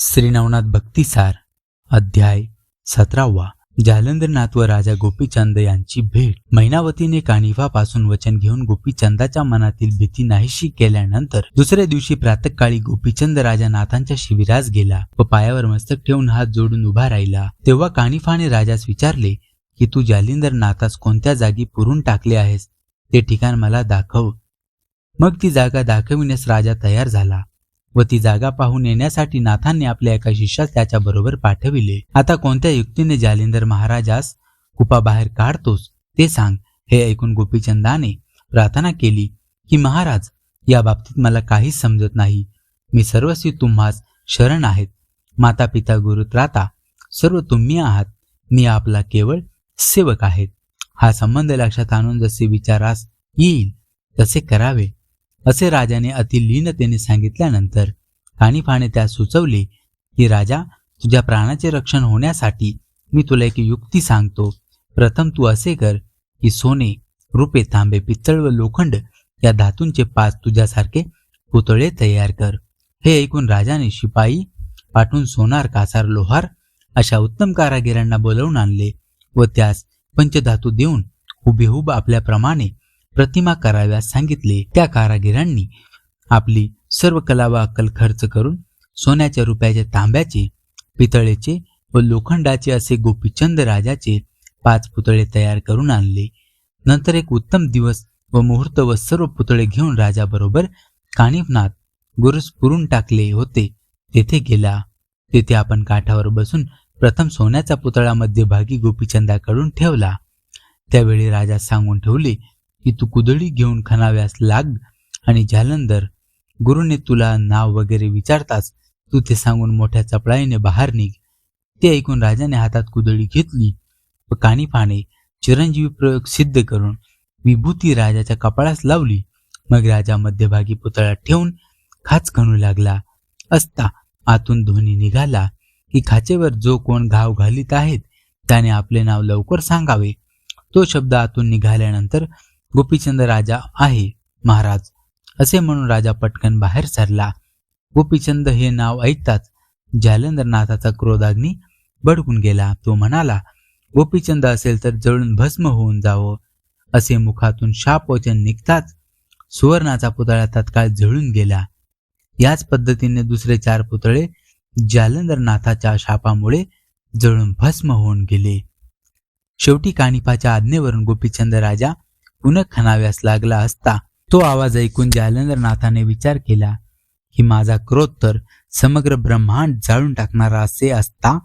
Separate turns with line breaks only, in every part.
श्रीनवनाथ भक्तिसार अध्याय सतरावा. जालंधरनाथ व राजा गोपीचंद यांची भेट. मैनावतीने कानिफापासून वचन घेऊन गोपीचंदाच्या मनातील भीती नाहीशी केल्यानंतर दुसऱ्या दिवशी प्रातकाळी गोपीचंद राजा नाथांच्या शिबिरास गेला व पायावर मस्तक ठेवून हात जोडून उभा राहिला. तेव्हा कानिफाने राजास विचारले की तू जालिंदर नाथास कोणत्या जागी पुरून टाकले आहेस? ते ठिकाण मला दाखव. मग ती जागा दाखविण्यास राजा तयार झाला. व ती जागा पाहून येण्यासाठी नाथांनी आपल्या एका शिष्यास त्याच्याबरोबर पाठविले. आता कोणत्या युक्तीने जालिंदर महाराजास कुपाबाहेर काढतोस? ते सांग. हे ऐकून गोपीचंदाने प्रार्थना केली की महाराज या बाबतीत मला काहीच समजत नाही. मी सर्वस्वी तुम्हास शरण आहेत. माता पिता गुरु त्राता सर्व तुम्ही आहात. मी आपला केवळ सेवक आहेत हा संबंध लक्षात आणून जसे विचारास येईल तसे करावे. असे राजाने अतिलीनतेने सांगितल्यानंतर कानिफाने त्यास सुचवले की राजा तुझ्या प्राणाचे रक्षण होण्यासाठी मी तुला एक युक्ती सांगतो. प्रथम तू असे कर की सोने रुपे तांबे पित्तळ व लोखंड या धातूंचे पाच तुझ्यासारखे पुतळे तयार कर. हे ऐकून राजाने शिपाई पाठवून सोनार कासार लोहार अशा उत्तम कारागिरांना बोलवून आणले व त्यास पंचधातू देऊन हुबेहूब आपल्याप्रमाणे प्रतिमा कराव्यास सांगितले. त्या कारागिरांनी आपली सर्व कला व अक्कल खर्च करून सोन्याच्या रुपयाचे तांब्याचे पितळेचे व लोखंडाचे असे गोपीचंद राजाचे पाच पुतळे तयार करून आणले. नंतर एक उत्तम दिवस व मुहूर्त व सर्व पुतळे घेऊन राजाबरोबर कानिफनाथ गुरुस पुरून टाकले होते. तेथे गेला. तेथे आपण काठावर बसून प्रथम सोन्याचा पुतळा मध्यभागी गोपीचंदाकडून ठेवला. त्यावेळी राजा सांगून ठेवले की तू कुदळी घेऊन खणाव्यास लाग आणि जालंधर गुरुने तुला नाव वगैरे विचारताच तू ते सांगून मोठ्या चपळाईने बाहेर निघ. ते ऐकून राजाने हातात कुदळी घेतली व कानिफाने चिरंजीवी प्रयोग सिद्ध करून विभूती राजाच्या कपाळास लावली. मग राजा मध्यभागी पुतळा ठेवून खाच खणू लागला. असता आतून ध्वनी निघाला की खाचेवर जो कोण घाव घालीत आहेत त्याने आपले नाव लवकर सांगावे. तो शब्द आतून निघाल्यानंतर गोपीचंद राजा आहे महाराज. असे म्हणून राजा पटकन बाहेर सरला. गोपीचंद हे नाव ऐकताच जालंधरनाथाचा क्रोधाग्नी भडकून गेला. तो म्हणाला गोपीचंद असेल तर जळून भस्म होऊन जावं. असे मुखातून शाप वचन निघताच सुवर्णाचा पुतळा तत्काळ जळून गेला. याच पद्धतीने दुसरे चार पुतळे जालंधरनाथाच्या शापामुळे जळून भस्म होऊन गेले. शेवटी कानिपाच्या आज्ञेवरून गोपीचंद राजा पुन्हा खणाव्यास लागला असता तो आवाज ऐकून जालंधरनाथाने विचार केला की माझा क्रोध तर समग्र ब्रह्मांड जाळून टाकणारा असे असता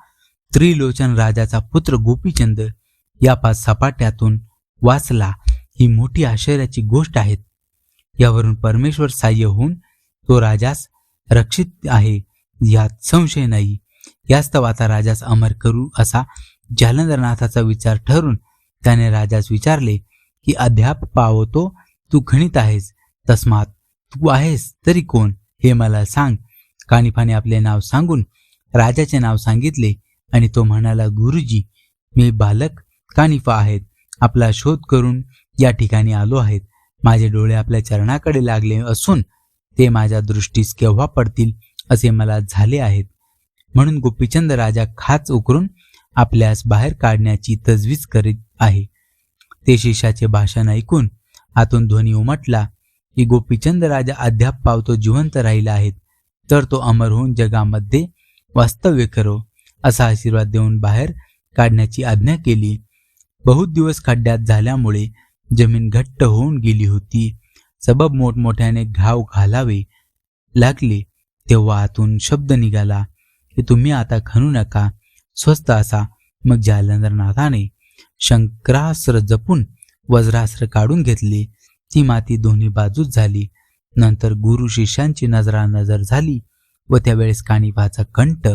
त्रिलोचन राजाचा पुत्र गोपीचंद या पाच सपाट्यातून वाचला ही मोठी आश्चर्याची गोष्ट आहे. यावरून परमेश्वर साह्य होऊन तो राजास रक्षित आहे यात संशय नाही. यास्तव आता राजास अमर करू असा जालंधरनाथाचा विचार ठरून त्याने राजास विचारले की अद्याप पावतो तू खणीत आहेस? तस्मात तू आहेस तरी कोण? हे मला सांग. कानिफाने आपले नाव सांगून राजाचे नाव सांगितले आणि तो म्हणाला गुरुजी मी बालक कानिफा आहेत. आपला शोध करून या ठिकाणी आलो आहेत. माझे डोळे आपल्या चरणाकडे लागले असून ते माझ्या दृष्टीस केव्हा पडतील असे मला झाले आहेत. म्हणून गोपीचंद राजा खाच उकरून आपल्यास बाहेर काढण्याची तजवीज करीत आहे. ते शिष्याचे भाषण ऐकून आतून ध्वनी उमटला की गोपीचंद राजा अद्याप पावतो जिवंत राहिला आहेत तर तो अमर होऊन जगामध्ये वास्तव्य करो असा आशीर्वाद देऊन बाहेर काढण्याची आज्ञा केली. बहुत दिवस खड्ड्यात झाल्यामुळे जमीन घट्ट होऊन गेली होती. सबब मोठमोठ्याने घाव घालावे लागले तेव्हा आतून शब्द निघाला की तुम्ही आता खणू नका स्वस्त असा. मग जालंधरनाथाने शंकरास्त्र जपून वज्रास्त्र काढून घेतले. ती माती दोन्ही बाजूच झाली. नंतर गुरु शिष्यांची नजरा नजर झाली व त्यावेळेस कानिपाचा कंठ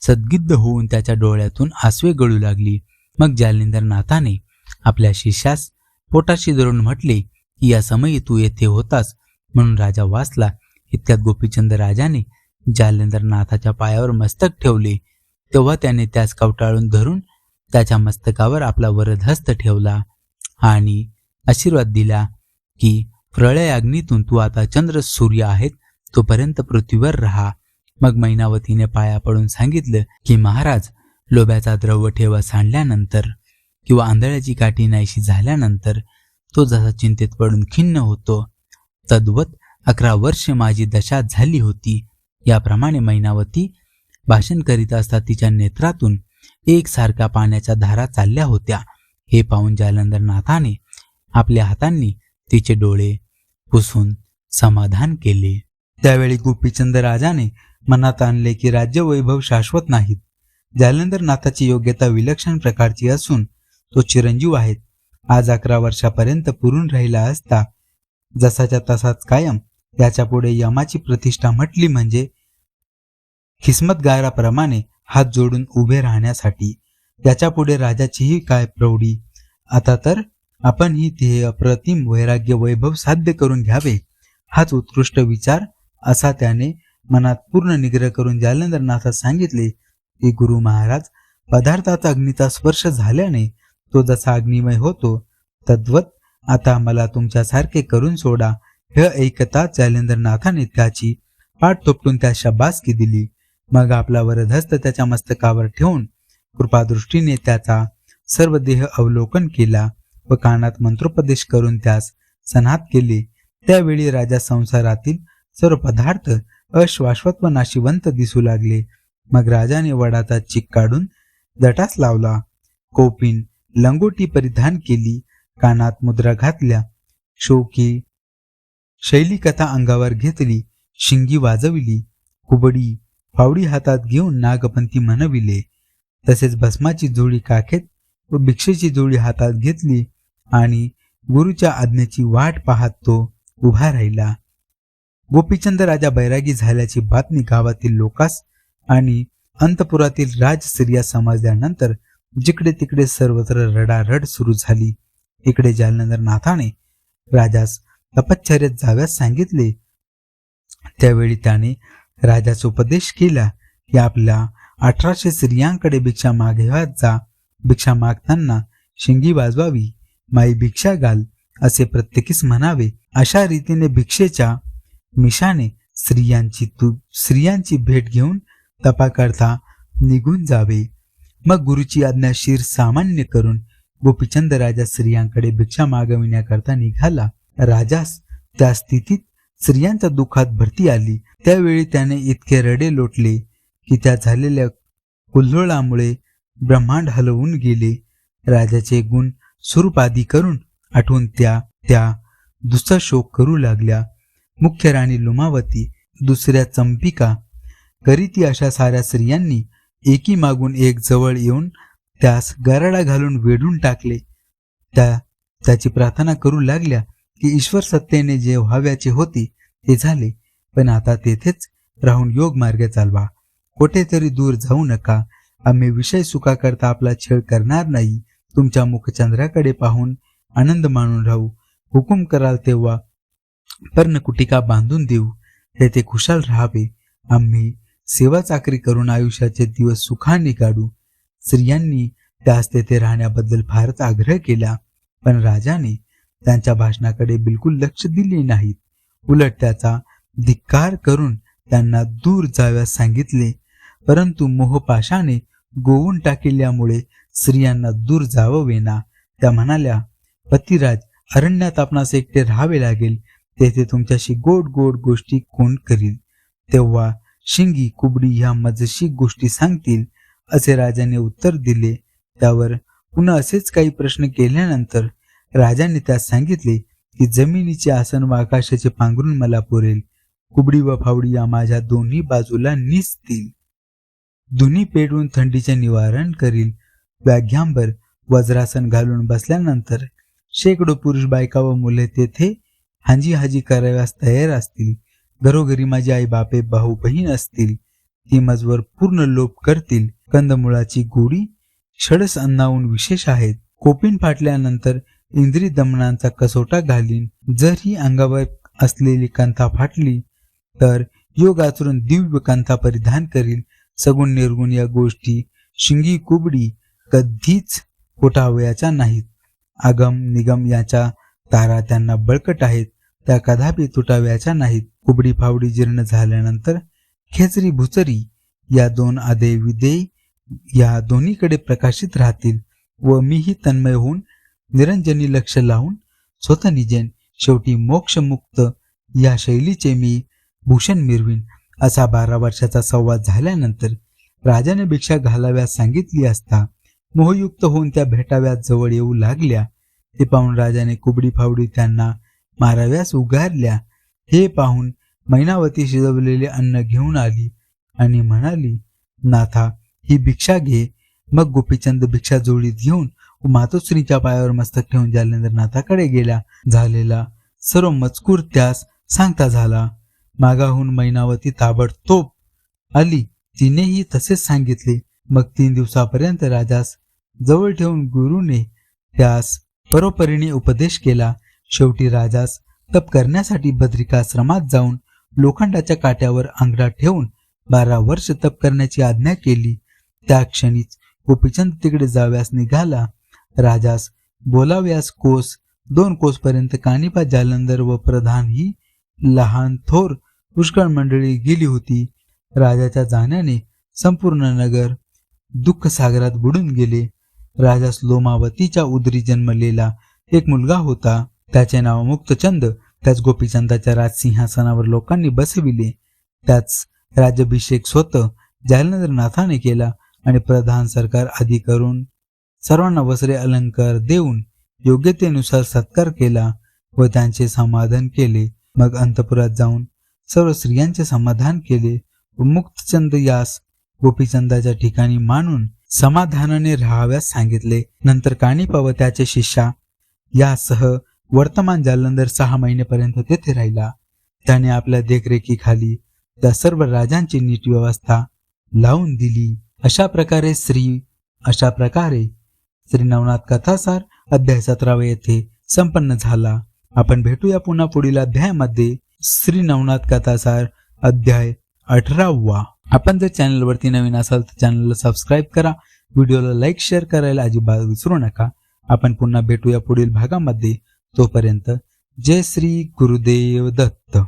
सद्गिद्ध होऊन त्याच्या डोळ्यातून आसवे गळू लागली. मग जालिंदरनाथाने आपल्या शिष्यास पोटाशी धरून म्हटले की या समयी तू येथे होतास. म्हणून राजा वाचला. इतक्यात गोपीचंद राजाने जालिंदरनाथाच्या पायावर मस्तक ठेवले. तेव्हा त्याने त्यास कवटाळून धरून त्याच्या मस्तकावर आपला वरदहस्त ठेवला आणि आशीर्वाद दिला की प्रळय अग्नीतून तू आता चंद्र सूर्य आहेत तोपर्यंत पृथ्वीवर राहा. मग मैनावतीने पाया पडून सांगितलं की महाराज लोब्याचा द्रव्य ठेवा सांडल्यानंतर किंवा आंधळ्याची काठी नाहीशी झाल्यानंतर तो जसा चिंतेत पडून खिन्न होतो तद्वत अकरा वर्ष माझी दशा झाली होती. याप्रमाणे मैनावती भाषण करीत असता तिच्या नेत्रातून एकसारख्या पाण्याच्या धारा चालल्या होत्या. हे पाहून जालंधरनाथाने आपल्या हातांनी तिचे डोळे पुसून समाधान केले. त्यावेळी गोपीचंद राजाने मनात आणले की राज्य वैभव शाश्वत नाहीत. जालंधरनाथाची योग्यता विलक्षण प्रकारची असून तो चिरंजीव आहेत. आज अकरा वर्षापर्यंत पुरून राहिला असता जसाच्या तसाच कायम याच्यापुढे यमाची प्रतिष्ठा म्हटली म्हणजे खिस्मतगाराप्रमाणे हात जोडून उभे राहण्यासाठी. त्याच्या पुढे राजाचीही काय प्रौढी? आता तर आपण ही ते अप्रतिम वैराग्य वैभव साध्य करून घ्यावे. हाच उत्कृष्ट विचार असा त्याने मनात पूर्ण निग्रह करून जालंधरनाथात सांगितले. की गुरु महाराज पदार्थाचा अग्नीचा स्पर्श झाल्याने तो जसा अग्निमय होतो तद्वत आता मला तुमच्यासारखे करून सोडा. हे ऐकता जालेंद्रनाथाने त्याची पाठ तोपटून त्या शब्बासकी दिली. मग आपला वरदहस्त त्याच्या मस्तकावर ठेवून कृपादृष्टीने त्याचा सर्व देह अवलोकन केला व कानात मंत्रोपदेश करून त्यास सनात केले. त्यावेळी राजा संसारातील सर्व पदार्थ अश्वाश्वत व नाशिवंत दिसू लागले. मग राजाने वडाचा चिक काढून जटास लावला. कोपिन लंगोटी परिधान केली. कानात मुद्रा घातल्या. शोकी शैली कथा अंगावर घेतली. शिंगी वाजविली. कुबडी फावडी हातात घेऊन नागपंथी म्हणविले तसेच भस्माची जोडी काखेत व भिक्षेची जोडी हातात घेतली आणि गुरुच्या आज्ञेची वाट पाहत तो उभा राहिला. गोपीचंद राजा बैरागी झाल्याची बातमी गावातील लोकास आणि अंतपुरातील राजस्त्रिया समजल्यानंतर जिकडे तिकडे सर्वत्र रडारड सुरू झाली. इकडे जालनंदर नाथाने राजास तपश्चर्यात जाव्यास सांगितले. त्यावेळी त्याने राजाचा उपदेश केला की आपल्या अठराशे स्त्रियांकडे भिक्षा मागेवात जा भिक्षा मागताना शिंगी वाजवावी माई भिक्षा घाल असे प्रत्येकीस म्हणावे. अशा रीतीने भिक्षेच्या मिशाने स्त्रियांची तू स्त्रियांची भेट घेऊन तपा करता निघून जावे. मग गुरुची आज्ञा शिर सामान्य करून गोपीचंद राजा स्त्रियांकडे भिक्षा मागविण्याकरता निघाला. राजास त्या स्थितीत स्त्रियांच्या दुःखात भरती आली. त्यावेळी त्याने इतके रडे लोटले की त्या झालेल्या कुल्होळामुळे ब्रह्मांड हलवून गेले. राजाचे गुण स्वरूपादी करून आठवून त्या त्या दुसरा शोक करू लागल्या. मुख्य राणी लुमावती दुसऱ्या चंपिका करीती अशा साऱ्या स्त्रियांनी एकी मागून एक जवळ येऊन त्यास गराडा घालून वेढून टाकले. त्या त्याची प्रार्थना करू लागल्या की ईश्वर सत्तेने जे व्हाव्याचे होते ते झाले. पण आता तेथेच राहून योग मार्ग चालवा. कुठेतरी दूर जाऊ नका. आम्ही विषय सुखाकरता आपला छेड करणार नाही. तुमच्या मुखचंद्राकडे पाहून आनंद मानून राहू. हुकूम कराल तेव्हा पर्णकुटिका बांधून देऊ. तेथे खुशाल राहावे. आम्ही सेवा चाकरी करून आयुष्याचे दिवस सुखाने काढू. स्त्रियांनी त्यास तेथे राहण्याबद्दल फारच आग्रह केला. पण राजाने त्यांच्या भाषणाकडे बिलकुल लक्ष दिले नाहीत. उलट त्याचा धिक्कार करून त्यांना दूर जाव्यास सांगितले. परंतु मोहपाशाने गोवून टाकिल्यामुळे स्त्रियांना दूर जाववेना त्या म्हणाल्या पतिराज अरण्यात आपणास एकटे राहावे लागेल. तेथे तुमच्याशी गोड गोड गोष्टी कोण करील? तेव्हा शिंगी कुबडी ह्या मजशी गोष्टी सांगतील. असे राजाने उत्तर दिले. त्यावर पुन्हा असेच काही प्रश्न केल्यानंतर राजाने त्यास सांगितले की जमिनीचे आसन व आकाशाचे पांघरून मला पुरेल. कुबडी व फावडी या माझ्या दोन्ही बाजूला निसतील. दोन्ही पेटून थंडीचे निवारण करील व्याघ्यांबर वज्रासन घालून बसल्यानंतर शेकडो पुरुष बायका व मुले तेथे हांजी हाजी कराव्यास तयार असतील. घरोघरी माझी आई बापे भाऊ बहीण असतील. ती मजवर पूर्ण लोप करतील. कंदमुळाची गोडी षडस अन्नाहून विशेष आहेत. कोपिन फाटल्यानंतर इंद्री दमनांचा कसोटा घालीन. जर ही अंगावर असलेली कंथा फाटली तर योग आचरून दिव्य कांता परिधान करील सगुण निर्गुण या गोष्टी शिंगी कुबडी कधीच कोटावयाच्या नाहीत. आगम निगम याच्या तारा त्यांना बळकट आहेत. त्या कदापि तुटाव्याच्या नाहीत. कुबडी फावडी जीर्ण झाल्यानंतर खेचरी भुचरी या दोन आदे विदे या दोन्हीकडे प्रकाशित राहतील व मीही तन्मय होऊन निरंजनी लक्ष लावून स्वतः निजेन शेवटी मोक्षमुक्त या शैलीचे मी भूषण मिरवीन असा बारा वर्षाचा संवाद झाल्यानंतर राजाने भिक्षा घालाव्यास सांगितली असता मोहयुक्त होऊन त्या भेटाव्यास जवळ येऊ लागल्या. ते पाहून राजाने कुबडी फावडी त्यांना माराव्यास उगारल्या. हे पाहून मैनावती शिजवलेले अन्न घेऊन आली आणि म्हणाली नाथा ही भिक्षा घे. मग गोपीचंद भिक्षा जोडीत घेऊन मातोश्रीच्या पायावर मस्तक ठेवून जालेंद्रनाथाकडे गेला. झालेला सर्व मजकूर त्यास सांगता झाला. मागाहून मैनावती ताबडतोब आली. तिनेही तसेच सांगितले. मग तीन दिवसापर्यंत राजास जवळ ठेवून गुरुने त्यास परोपरीने उपदेश केला. शेवटी राजास तप करण्यासाठी बद्रिकाश्रमात जाऊन लोखंडाच्या काट्यावर आंगडा ठेवून बारा वर्ष तप करण्याची आज्ञा केली. त्या क्षणीच गोपीचंद तिकडे जाव्यास निघाला. राजास बोलाव्यास कोस दोन कोसपर्यंत कानिपा जालंधर व प्रधान ही लहान थोर पुष्कळ मंडळी गेली होती. राजाच्या जाण्याने संपूर्ण नगर दुःख सागरात बुडून गेले. राजास लोमावतीच्या उदरी जन्मलेला एक मुलगा होता. त्याचे नाव मुक्तचंद. त्याच गोपीचंदाच्या राजसिंहासनावर लोकांनी बसविले. त्याच राज्याभिषेक स्वतः जालनंद्रनाथाने केला आणि प्रधान सरकार आदी करून सर्वांना वस्त्रे अलंकार देऊन योग्यतेनुसार सत्कार केला व त्यांचे समाधान केले. मग अंतपुरात जाऊन सर्व स्त्रियांचे समाधान केले. व मुक्तचंद यास गोपीचंदाच्या ठिकाणी मानून समाधानाने राहाव्यास सांगितले. नंतर कानिपा व त्याचे शिष्या यासह वर्तमान जालंधर सहा महिनेपर्यंत तेथे राहिला. त्याने आपल्या देखरेखीखाली त्या सर्व राजांची नीट व्यवस्था लावून दिली. अशा प्रकारे श्री अशा प्रकारे श्री नवनाथ कथासार अध्याय सतरावा येथे संपन्न झाला. आपण भेटूया पुन्हा पुढील अध्यायामध्ये. श्री नवनाथ कथासार अध्याय अठरावा. आपण जर चॅनलवरती नवीन असाल तर चॅनलला सबस्क्राईब करा. व्हिडिओला लाईक शेअर करायला अजिबात विसरू नका. आपण पुन्हा भेटूया पुढील भागामध्ये. तोपर्यंत जय श्री गुरुदेव दत्त.